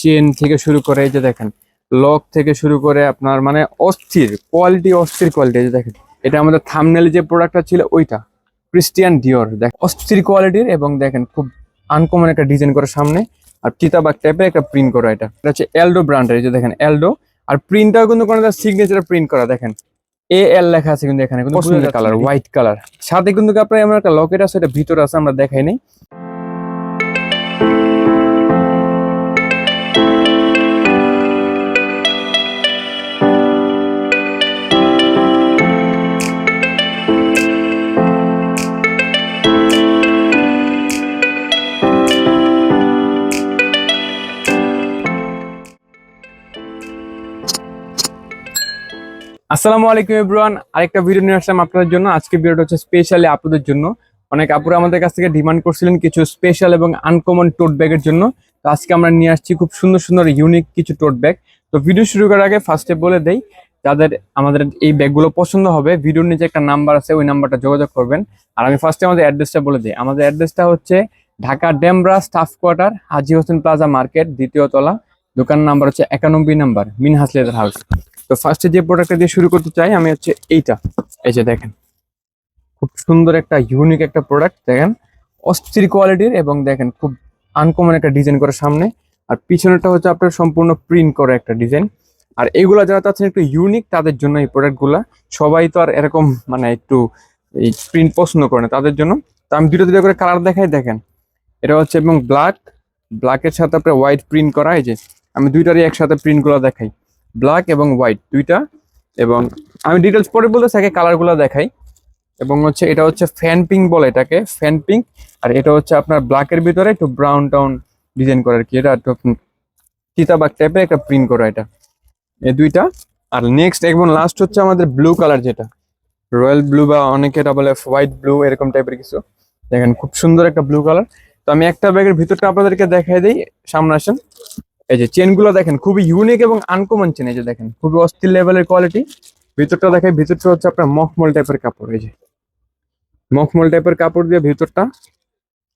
Chain থেকে শুরু করে এই যে দেখেন লক থেকে শুরু করে আপনার মানে অস্থির কোয়ালিটি অস্থির কোয়ালিটি এই যে দেখেন এটা আমাদের থামনেল যে প্রোডাক্টটা ছিল ওইটা ক্রিস্টিয়ান ডিওর দেখ অস্থির কোয়ালিটির এবং দেখেন খুব আনকমন একটা ডিজাইন করা সামনে আর চিতাবাগ টাইপের একটা প্রিন্ট করা এটা। এটা হচ্ছে এলডো ব্র্যান্ডের এই যে দেখেন এলডো আর প্রিন্টটাও কিন্তু কোনো সিগনেচার প্রিন্ট করা দেখেন এ এল লেখা আছে কিন্তু এখানে কিন্তু কালার হোয়াইট কালার সাথে কিন্তু আপনার আমার একটা লকেট আছে এটা ভিতরে আছে আমরা দেখাই নাই। আসসালামু আলাইকুম এভরিওয়ান। আরেকটা ভিডিও নিয়ে আসলাম আপনাদের জন্য। আজকে ভিডিওটা হচ্ছে স্পেশালি আপুদের জন্য। অনেক আপুরা আমাদের কাছ থেকে ডিমান্ড করছিলেন কিছু স্পেশাল এবং আনকমন টোট ব্যাগের জন্য। তো আজকে আমরা নিয়ে আসছি খুব সুন্দর সুন্দর ইউনিক কিছু টোট ব্যাগ তো ভিডিও শুরু করার আগে ফার্স্টে বলে দেই, যাদের আমাদের এই ব্যাগগুলো পছন্দ হবে ভিডিওর নিচে একটা নাম্বার আছে, ওই নাম্বারটা যোগাযোগ করবেন। আর আমি ফার্স্টে আমাদের অ্যাড্রেসটা বলে দিই। আমাদের অ্যাড্রেসটা হচ্ছে Dhaka Demra staff quarter Haji Hossain plaza market দ্বিতীয় তলা। দোকান নাম্বার হচ্ছে একানব্বই নাম্বার মিনহাস লেদার হাউস তো ফার্স্টে যে প্রোডাক্টটা দিয়ে শুরু করতে চাই, আমি হচ্ছে এইটা। এই যে দেখেন, খুব সুন্দর একটা ইউনিক একটা প্রোডাক্ট দেখেন। অস্থির কোয়ালিটির এবং দেখেন, খুব আনকমন একটা ডিজাইন করে সামনে। আর পিছনেরটা হচ্ছে আপনার সম্পূর্ণ প্রিন্ট করা একটা ডিজাইন আর এগুলা যারা চাচ্ছেন একটু ইউনিক তাদের জন্য এই প্রোডাক্টগুলা সবাই তো আর এরকম মানে একটু এই প্রিন্ট পছন্দ করে না তাদের জন্য। তো আমি দুটো দুটো করে কালার দেখাই, দেখেন। এটা হচ্ছে এবং ব্ল্যাক ব্ল্যাকের সাথে আপনার হোয়াইট প্রিন্ট করা, এই যে। আমি দুইটারই একসাথে প্রিন্টগুলো দেখাই। ব্ল্যাক এবং হোয়াইট দুইটা। এবং আমি ডিটেলস পরে বলতে আগে কালারগুলো দেখাই। এবং হচ্ছে এটা হচ্ছে ফ্যান পিঙ্ক বলে এটাকে ফ্যান পিঙ্ক আর এটা হচ্ছে আপনার ব্ল্যাকের ভিতরে একটু ব্রাউন টাউন ডিজাইন করা আর কি। এটা একটু চিতাবাগ টাইপের একটা প্রিন্ট করা এটা। এই দুইটা। আর নেক্সট এবং লাস্ট হচ্ছে আমাদের ব্লু কালার যেটা। রয়্যাল ব্লু বা অনেকে এটা বলে হোয়াইট ব্লু এরকম টাইপের কিছু। দেখেন, খুব সুন্দর একটা ব্লু কালার তো আমি একটা ব্যাগের ভিতরটা আপনাদেরকে দেখাই দিই, সামনে আসেন। এই যে চেনগুলো দেখেন, খুবই ইউনিক এবং আনকমন চেন এই যে দেখেন, খুবই অস্থির লেভেলের কোয়ালিটি ভিতরটা দেখেন, ভিতরটা হচ্ছে আপনার মখমল টাইপের কাপড়, এই যে। মখমল টাইপের কাপড় দিয়ে ভিতরটা।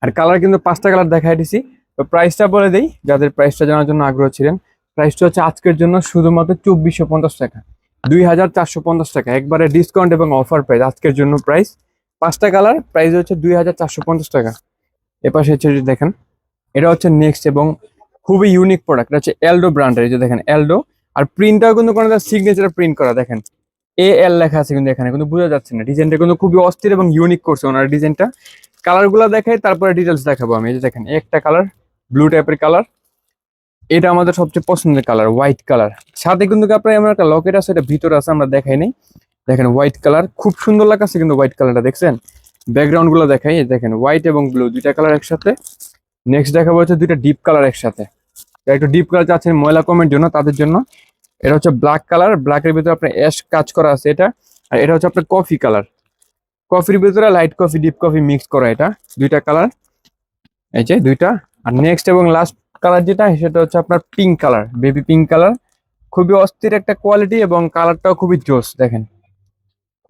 আর কালার কিন্তু পাঁচটা কালার দেখাই দিছি। তো প্রাইসটা বলে দেই, যাদের প্রাইসটা জানার জন্য আগ্রহ ছিলেন প্রাইসটা হচ্ছে আজকের জন্য শুধুমাত্র চব্বিশশো পঞ্চাশ টাকা, দুই হাজার চারশো পঞ্চাশ টাকা। একবারে ডিসকাউন্ট এবং অফার প্রাইস আজকের জন্য প্রাইস পাঁচটা কালার প্রাইস হচ্ছে দুই হাজার চারশো পঞ্চাশ টাকা। এপাশে হচ্ছে দেখেন, এটা হচ্ছে নেক্সট এবং খুবই ইউনিক প্রোডাক্ট হচ্ছে এলডো ব্র্যান্ডের এই যে দেখেন এলডো আর প্রিন্টটাও কিন্তু কোনো সিগনেচার প্রিন্ট করা, দেখেন। এ এল লেখা আছে কিন্তু এখানে, কিন্তু বোঝা যাচ্ছে না। ডিজাইনটা কিন্তু খুবই অস্থির এবং ইউনিক করছে ওনার ডিজাইনটা কালারগুলো দেখাই, তারপরে ডিটেলস দেখাবো আমি, এই যে দেখেন, একটা কালার ব্লু টাইপের কালার এটা আমাদের সবচেয়ে পছন্দের কালার হোয়াইট কালার সাথে কিন্তু আপনার আমার একটা লকেট আছে, এটা ভিতরে আছে, আমরা দেখাই নাই। দেখেন হোয়াইট কালার খুব সুন্দর লাগাচ্ছে কিন্তু হোয়াইট কালারটা দেখছেন? ব্যাকগ্রাউন্ডগুলো দেখাই, দেখেন হোয়াইট এবং ব্লু দুইটা কালার একসাথে। নেক্সট দেখাবো হচ্ছে দুইটা ডিপ কালার একসাথে। একটু ডিপ কালার চাচ্ছেন, ময়লা কমের জন্য তাদের জন্য। এটা হচ্ছে ব্ল্যাক কালার ব্ল্যাকের ভিতরে আপনার অ্যাশ কাজ করা আছে এটা। আর এটা হচ্ছে আপনার কফি কালার কফির ভিতরে light coffee deep coffee mix করা এটা, দুইটা কালার এই যে দুইটা। আর নেক্সট এবং লাস্ট কালার যেটা, সেটা হচ্ছে আপনার pink colour baby pink colour খুবই অস্থির একটা কোয়ালিটি এবং কালারটাও খুবই জোস, দেখেন।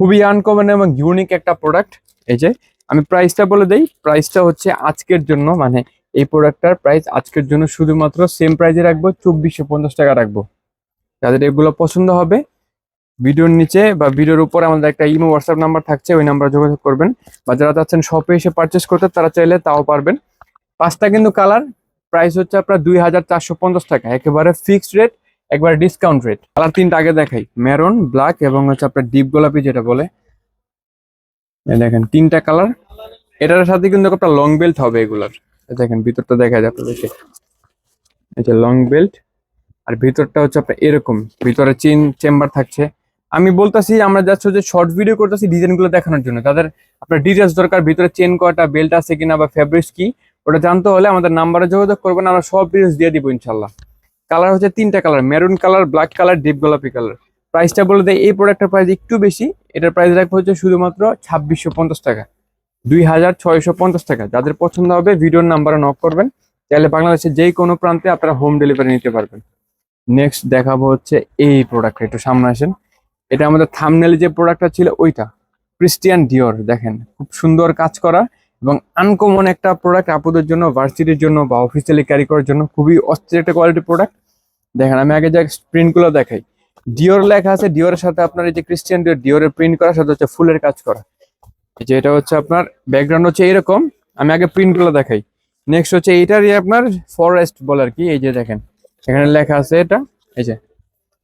খুবই আনকমন এবং ইউনিক একটা প্রোডাক্ট এই যে, আমি প্রাইসটা বলে দেই। প্রাইসটা হচ্ছে আজকের জন্য মানে এই প্রোডাক্টটার প্রাইস আজকের জন্য শুধুমাত্র সেম প্রাইসে রাখব, চব্বিশশো পঞ্চাশ টাকা রাখব। যাদের এগুলো পছন্দ হবে, ভিডিওর নিচে বা ভিডিওর উপরে আমাদের একটা ইমো হোয়াটসঅ্যাপ নাম্বার থাকছে, ওই নাম্বার যোগাযোগ করবেন। বা যারা চাচ্ছেন শপে এসে পারচেস করতে, তারা চাইলে তাও পারবেন। পাঁচটা কিন্তু কালার প্রাইস হচ্ছে আপনার দুই হাজার চারশো পঞ্চাশ টাকা, একেবারে ফিক্সড রেট একবারে ডিসকাউন্ট রেট কালার তিনটা আগে দেখাই মেরুন ব্ল্যাক এবং হচ্ছে আপনার ডিপ গোলাপি যেটা বলে। দেখেন, তিনটা কালার এটার সাথে কিন্তু একটা লং বেল্ট হবে এগুলার। দেখেন, ভিতরটা দেখা যায় আপনাদেরকে এই যে লং বেল্ট আর ভিতরটা হচ্ছে আপনার এরকম, ভিতরে চেন চেম্বার থাকছে। আমি বলতাছি, আমরা যাচ্ছি যে শর্ট ভিডিও করতেছি ডিজাইনগুলো দেখানোর জন্য। তাদের আপনার ডিটেলস দরকার, ভিতরে চেন কয়টা বেল্ট আছে কিনা বা ফেব্রিক্স কি, ওটা জানতে হলে আমাদের নাম্বারে যোগাযোগ করবেন, আমরা সব ডিটেলস দিয়ে দিব ইনশাল্লাহ কালার হচ্ছে তিনটা colour maroon colour black colour deep গোলাপি কালার প্রাইসটা বলে দেয়, এই প্রোডাক্টের প্রাইস একটু বেশি, এটার প্রাইস রাখব হচ্ছে শুধুমাত্র ছাব্বিশশো পঞ্চাশ টাকা। দুই হাজার ছয়শো পঞ্চাশ টাকা। যাদের পছন্দ হবে, ভিডিওর নাম্বারে নক করবেন। তাহলে বাংলাদেশের যেই কোনো প্রান্তে আপনারা হোম ডেলিভারি নিতে পারবেন। নেক্সট দেখাবো হচ্ছে এই প্রোডাক্ট একটু সামনে আসেন। এটা আমাদের থামনেল যে প্রোডাক্টটা ছিল, ওইটা। ক্রিস্টিয়ান ডিওর দেখেন। খুব সুন্দর কাজ করা এবং আনকমন একটা প্রোডাক্ট আপুদের জন্য ভার্সিটির জন্য বা অফিসিয়ালি ক্যারি করার জন্য খুবই অস্থির একটা কোয়ালিটি প্রোডাক্ট দেখেন, আমি আগে যে প্রিন্টগুলো দেখাই। ডিওর লেখা আছে ডিওরের সাথে আপনার এই যে ক্রিস্টিয়ান ডিওর ডিওরের প্রিন্ট করার সাথে হচ্ছে ফুলের কাজ করা। যে এটা হচ্ছে আপনার ব্যাকগ্রাউন্ড হচ্ছে এরকম। আমি আগে প্রিন্টগুলো দেখাই। নেক্সট হচ্ছে এইটারই আপনার ফরেস্ট বলে আর কি, এই যে দেখেন। এখানে লেখা আছে এটা, এই যে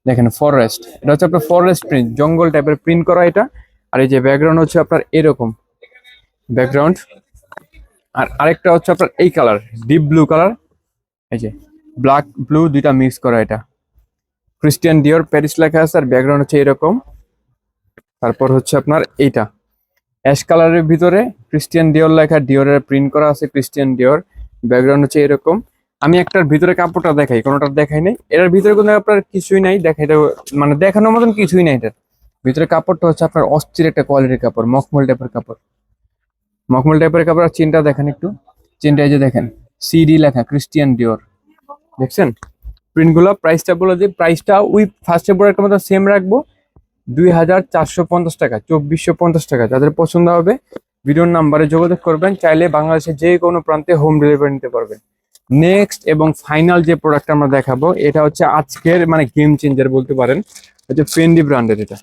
দেখেন ফরেস্ট এটা হচ্ছে আপনার ফরেস্ট প্রিন্ট জঙ্গল টাইপের প্রিন্ট করা এটা। আর এই যে ব্যাকগ্রাউন্ড হচ্ছে আপনার এরকম। ব্যাকগ্রাউন্ড আর আরেকটা হচ্ছে আপনার এই কালার ডিপ ব্লু কালার এই যে ব্ল্যাক ব্লু দুইটা মিক্স করা এটা। ক্রিস্টিয়ান ডিওর প্যারিস লেখা আছে, আর ব্যাকগ্রাউন্ড হচ্ছে এরকম। তারপর হচ্ছে আপনার এইটা। অ্যাশ কালারের ভিতরে ক্রিস্টিয়ান ডিওর লেখা ডিওরের প্রিন্ট করা আছে ক্রিস্টিয়ান ডিওর ব্যাকগ্রাউন্ড হচ্ছে এরকম। আমি একটার ভিতরে কাপড়টা দেখাই কোনোটা দেখাই নাই। এটার ভিতরে কোনো আপনার কিছুই নাই, দেখাই মানে দেখানোর মতন কিছুই নাই এটার। ভিতরে কাপড়টা হচ্ছে আপনার অস্থির একটা কোয়ালিটির কাপড়, মখমল টাইপের কাপড়। মখমল টাইপের কাপড় আর চিনটা দেখেন একটু। চিনটা এই যে দেখেন সিডি লেখা ক্রিস্টিয়ান ডিওর দেখছেন? প্রিন্টগুলো প্রাইসটা বলে যে প্রাইসটা ওই ফার্স্টে প্রোডাক্টের মতো সেম রাখব। দুই হাজার চারশো পঞ্চাশ টাকা, চব্বিশশো পঞ্চাশ টাকা। যাদের পছন্দ হবে, ভিডিওর নাম্বারে যোগাযোগ করবেন, চাইলে বাংলাদেশের যে কোনো প্রান্তে হোম ডেলিভারি নিতে পারবেন। নেক্সট এবং ফাইনাল যে প্রোডাক্ট আমরা দেখাবো, এটা হচ্ছে আজকের মানে গেম চেঞ্জার বলতে পারেন, হচ্ছে ফেন্ডি ব্র্যান্ডের এটা।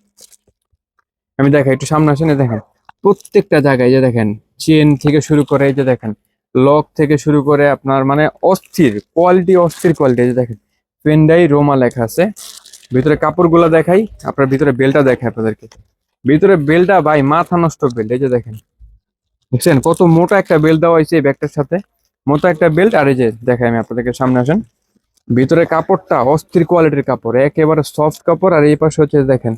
আমি দেখাই, একটু সামনে আসেন দেখেন, প্রত্যেকটা জায়গায় যে দেখেন চেন থেকে শুরু করে এই যে দেখেন লক থেকে শুরু করে আপনার মানে অস্থির কোয়ালিটি অস্থির কোয়ালিটি যে দেখেন ফেন্ডাই রোমা লেখা আছে। ভিতরে কাপড়গুলো দেখাই, আপনার ভিতরে বেলটা দেখাই আপনাদেরকে। ভিতরে বেলটা ভাই মাথা নষ্ট বেল্ট, এই যে দেখেন। বুঝছেন? কত মোটা একটা বেল্ট দেওয়া হয়েছে এই ব্যাগটার সাথে। মোটা একটা বেল্ট, আর এই যে দেখাই আমি আপনাদেরকে, সামনে আসেন। ভিতরে কাপড়টা অস্থির কোয়ালিটির কাপড়, একেবারে সফট কাপড়, আর এই পাশে হচ্ছে দেখেন,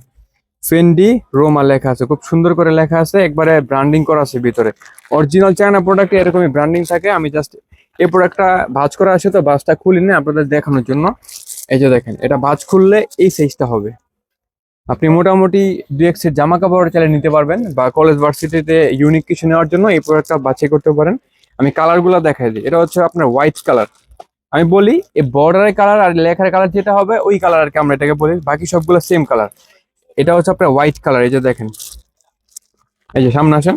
ফেন্ডি রোমা লেখা আছে। খুব সুন্দর করে লেখা আছে, একবারে ব্র্যান্ডিং করা আছে ভিতরে। অরিজিনাল চায়না প্রোডাক্টে এরকমই ব্র্যান্ডিং থাকে, আমি জাস্ট এই প্রোডাক্টটা ভাঁজ করা আছে, তো ভাঁজটা খুলি না আপনাদের দেখানোর জন্য। এই যে দেখেন, এটা ভাঁজ খুললে এই সাইজটা হবে। আপনি মোটামুটি দু এক্সের জামা কাপড় চালিয়ে নিতে পারবেন বা কলেজ ভার্সিটিতে ইউনিক কিছু নেওয়ার জন্য এই প্রোডাক্টটা বাছাই করতে পারেন। আমি কালারগুলো দেখাই দিই। এটা হচ্ছে আপনার হোয়াইট কালার আমি বলি, এই বর্ডারের কালার আর লেখার কালার যেটা হবে, ওই কালার আর কি আমরা এটাকে বলি। বাকি সবগুলো সেম কালার এটা হচ্ছে আপনার হোয়াইট কালার এই যে দেখেন। এই যে সামনে আসেন।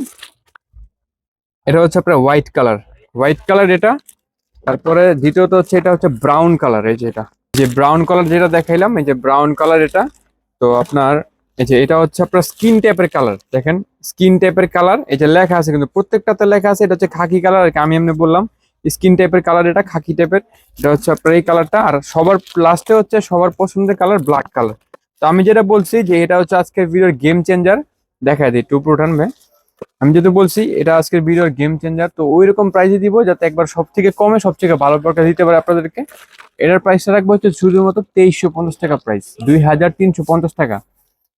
এটা হচ্ছে আপনার হোয়াইট কালার হোয়াইট কালার এটা, তারপরে দ্বিতীয়ত হচ্ছে এটা হচ্ছে ব্রাউন কালার এই যে এটা। যে ব্রাউন কালার যেটা দেখাইলাম, এই যে ব্রাউন কালার এটা, তো আপনার এই যে এটা হচ্ছে আপনার স্কিন টাইপের কালার দেখেন? স্কিন টাইপের কালার এই যে লেখা আছে কিন্তু প্রত্যেকটাতে লেখা আছে, এটা হচ্ছে খাকি কালার আর আমি এমনি বললাম স্কিন টাইপের কালার এটা, খাকি টাইপের এটা হচ্ছে আপনার এই কালারটা আর সবার লাস্টে হচ্ছে সবার পছন্দের কালার ব্ল্যাক কালার তো আমি যেটা বলছি যে এটা হচ্ছে আজকের ভিডিওর গেম চেঞ্জার দেখা দিই টু প্রোটান ভাই আমি যেহেতু বলছি, এটা আজকের ভিডিওর গেম চেঞ্জার তো ওই রকম প্রাইসে দিব যাতে একবার সব থেকে কমে সব থেকে ভালো প্রোডাক্ট দিতে পারে আপনাদেরকে। এটার প্রাইসটা রাখব হচ্ছে শুধুমাত্র তেইশশো পঞ্চাশ টাকা প্রাইস দুই হাজার তিনশো পঞ্চাশ টাকা।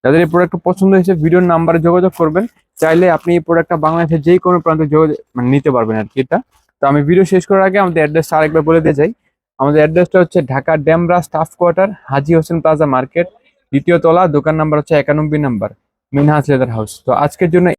যাদের এই প্রোডাক্টটা পছন্দ হয়েছে ভিডিওর নাম্বারে যোগাযোগ করবেন। চাইলে আপনি এই প্রোডাক্টটা বাংলাদেশের যে কোনো প্রান্তে যোগাযোগ মানে নিতে পারবেন আর কি এটা। তো আমি ভিডিও শেষ করার আগে আমাদের অ্যাড্রেসটা আরেকবার বলে দিয়ে যাই। আমাদের অ্যাড্রেসটা হচ্ছে Dhaka Demra staff quarter Haji Hossain plaza market দ্বিতীয় তলা, দোকান নাম্বার হচ্ছে একানব্বই নাম্বার মিনহাজ লেদার হাউস তো আজকের জন্য